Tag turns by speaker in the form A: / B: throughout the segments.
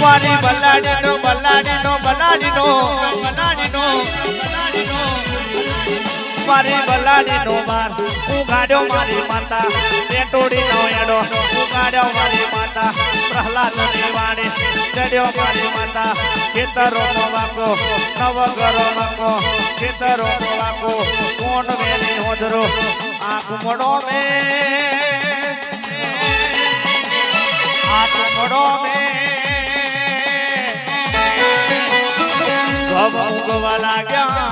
A: મારી બલાડીનો બલાડીનો બલાડીનો બલાડીનો બલાડીનો મારી બલાડીનો માર માતા પેટોડી નો એડો ઉગાડ્યો મારી માતા પ્રહલાદની વાણી ચડ્યો મારી ખેતરો નો વાકો કોણ મેલી હોદરો આ કુમડો મે આ કુમડો મે ઉગવા લાગ્યા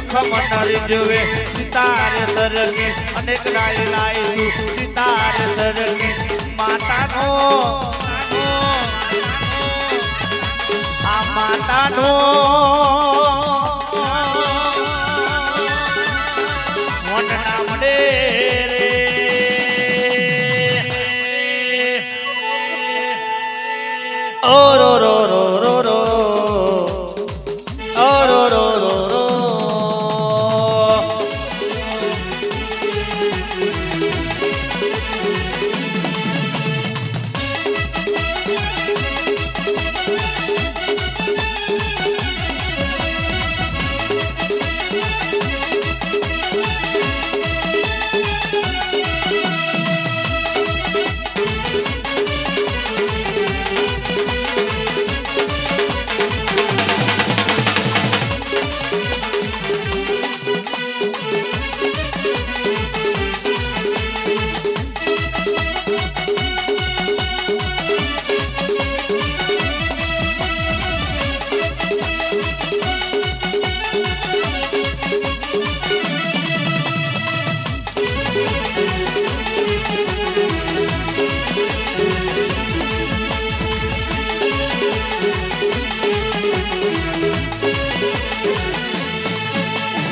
A: લખમણ રીજવે સિતારે સરગે અનેક રાય લાઈ સિતારે સરગે માતાનો. આ માતાનો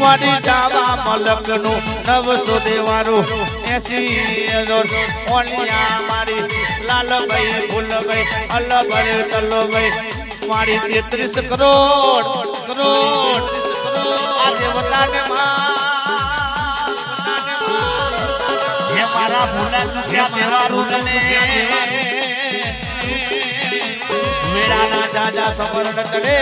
A: મારી જાવા મલકનું નવસો દેવારું એસી ઓલિયા મારી, લાલભાઈ ફૂલભાઈ અલભાઈ તલભાઈ મારી તેત્રીસ કરોડ કરોડ આજે વટાને હે મારા ભૂલા ચૂક્યા દેવારું તને વેરાના દાદા સમરણ કરે.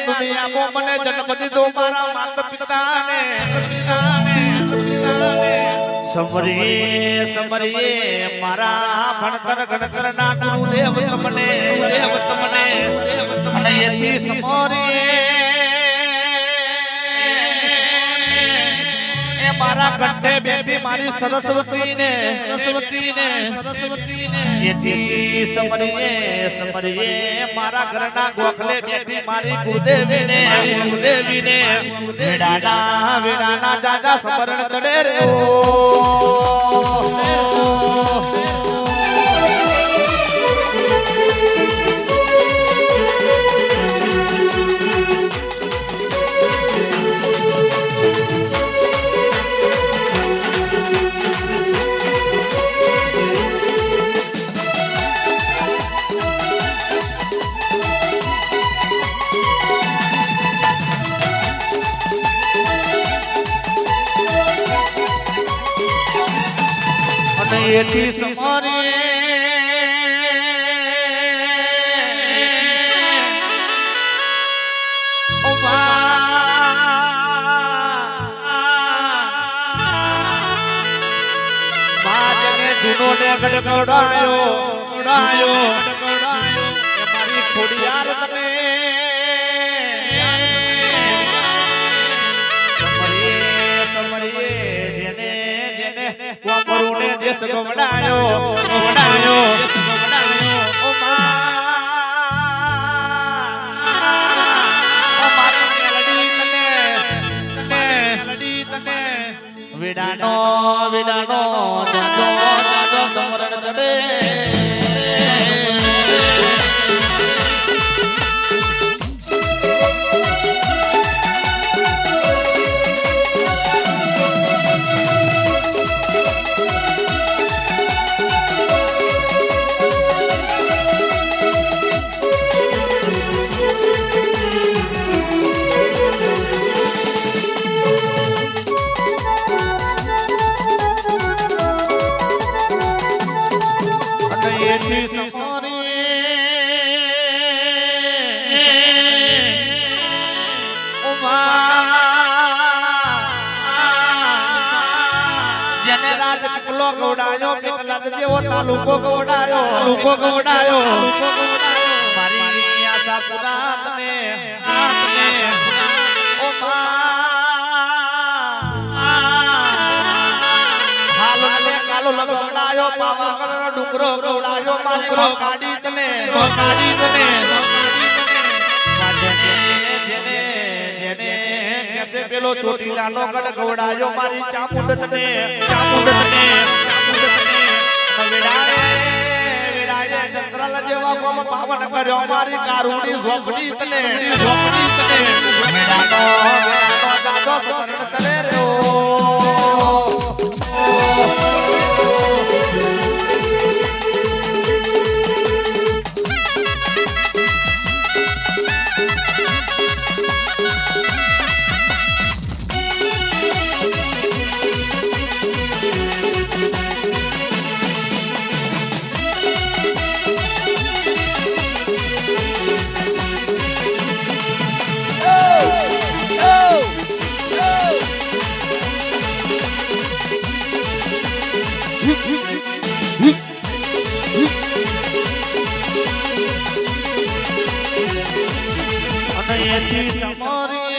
A: આ દુનિયામાં મારા માતા પિતાને સમરીએ સમરીએ મારા ભણતર ગણતર ના ગુરુદેવ તમને દેવ તમને. અને એથી સમરીએ મારા કંઠે બેઠી મારી સરસ્વતીને સરસ્વતીને સરસ્વતીને. જેથી સમરીએ સમરીએ મારા ઘરના ગોખલે બેઠી મારી ગુરુદેવીને ને ગુરુદેવી ને વેડાના વેડાના જાજા સમરણ ચડે રે ઓ અને એથી સમારે. જેને ને ગડગડાયો ગડાયો. ગડગડાયો મારી ખોડિયાર તને જેને કોમરુને દેશ ગવડાયો ગવડાયો દેશ ગવડાયો. ગોડાયો પેટલાદ જેવો તાલુકો ગોડાયો તાલુકો ગોડાયો. મારી આશા પુરા તને આતને ઓ મા. હાલ મને કાલો લગવડાયો પાવાગઢનો ડુકરો ગોડાયો મારી કાઢી તને કાડી તને જેને કેસે પેલો ચોટીલાનો ગઢ ગવડાયો મારી ચામુંડ તને ચામુંડ તને ચામુંડ તને વિડાય વિડાય ચંદ્રલ જેવા કોમ પાવન કર્યો મારી કારુણી ઝોપડી તને ઝોપડી તને વિડાનો વિડાનો જાદો સ્મરણ કરે રે સૈયદી ચમોરી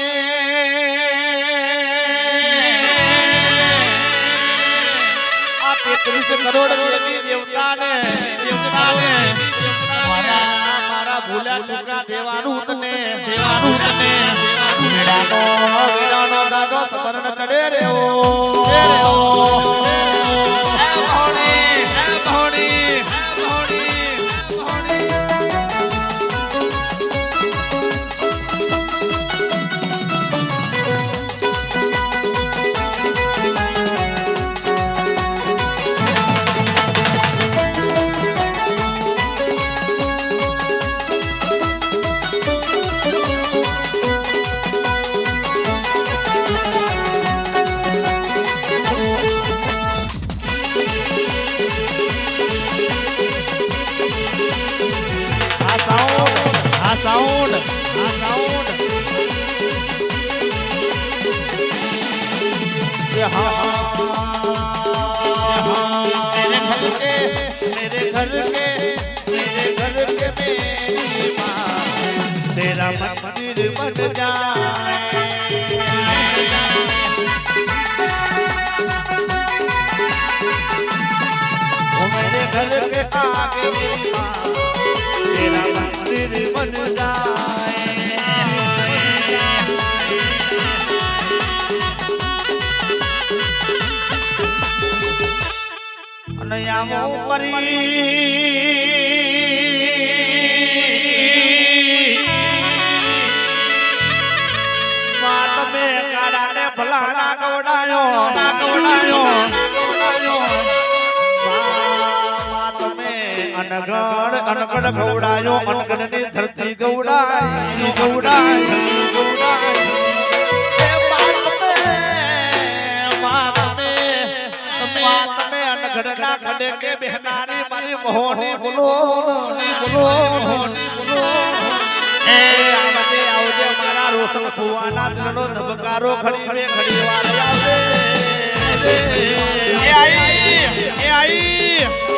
A: આ તેત્રીસ કરોડ દેવી દેવતાને દેવતાને. મારા ભૂલ્યા घर के मेरे घर के मेरी माँ तेरा मंदिर આવો પરી માં તમે કાળાને ભલા ના ગવડાયો. ના ગવડાયો માં અનગઢ અનગઢ ગવડાયો. અનગઢની ધરતી ગવડાય ગવડાય અનગઢના ખડે કે બેહનારી મારી મોહની બોલો બોલો બોલો એ આવજે આવજે મારા રોશન સુવાના દિલનો ધબકારો ખડી રે ખડી વાર આવજે. એ આઈ એ આઈ.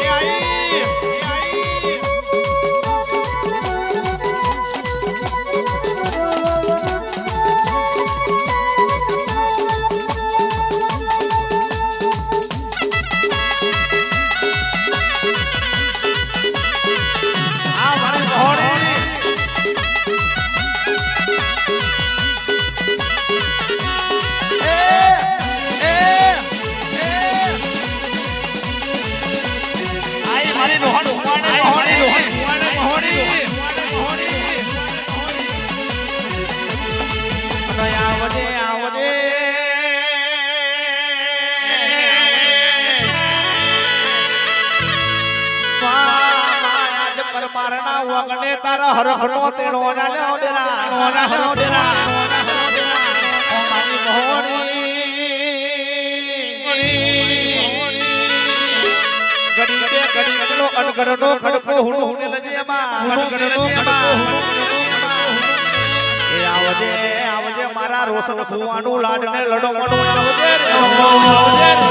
A: વગણે તારા હરહરો તેણો જાલે ઓડેરા ઓડેરા ઓડેરા ઓ મારી મોહની. ઘડી બે ઘડી પેલો અનગરનો ખડકો હુણો હુણે લજે એમાં. અનગરનો ખડકો એ આવજે આવજે મારા રોશન ફુવાનું લાડને લડો મડો આવજે રે. આવજે રે.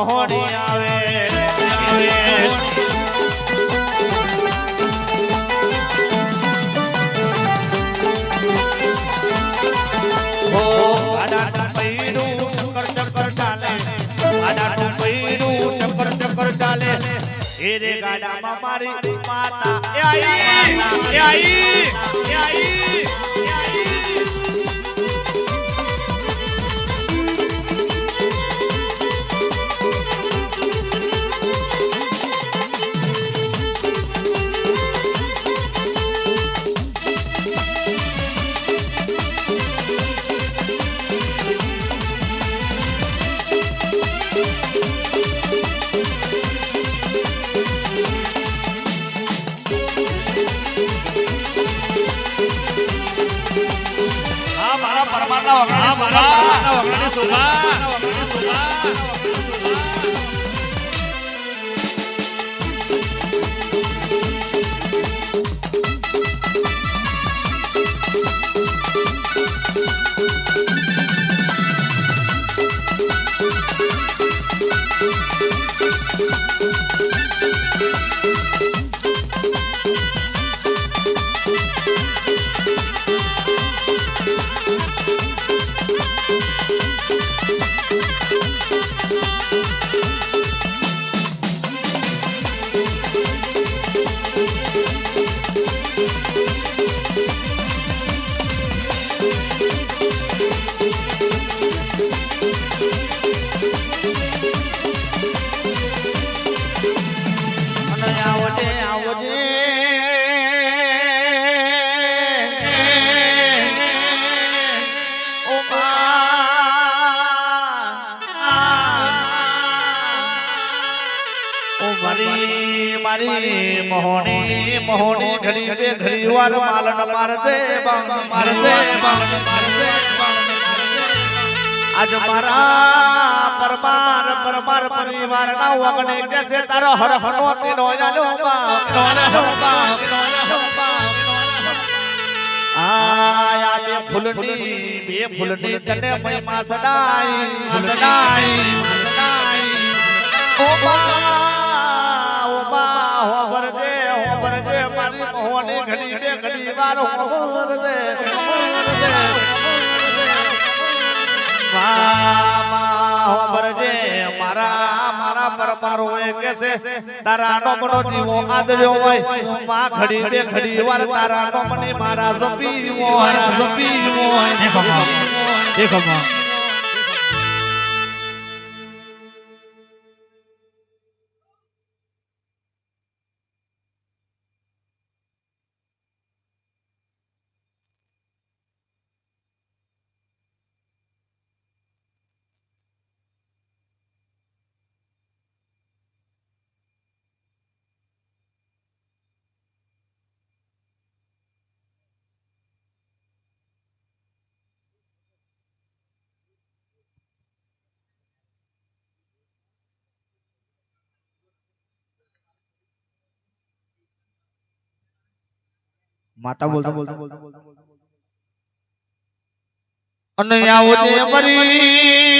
A: મોહણી આવે ચાલે એ રે ગાડામાં મારી માતા. એ આઈ એ આઈ એ આઈ. મોહણી મોહણી ઘડી બે ઘડી વાર માલન મારજે બામ મારજે બામ મારજે આજ મારા પરમાર પરમાર પરિવાર ના વગણે કેસે તારો હર હનો તેનો જાનો બા નો નો આયા બે ફૂલની બે ફૂલની તને મહિમા સદાઈ સદાઈ સદાઈ ઓ બા ઓ બા, હો વરજે મારી મોહની ઘડી બે ઘડી વાર હો વરજે હો વરજે મા હો વરજે મારા મારા પરમારો એ કેસે તારા નો દીવો આદર્યો હોય. માં ઘડી બે ઘડી વાર તારા નો મને મારા જપી હોય મારા જપી હોય
B: એક અમ્મા માતા બોલતા બોલતા
A: અને આવો તે મરી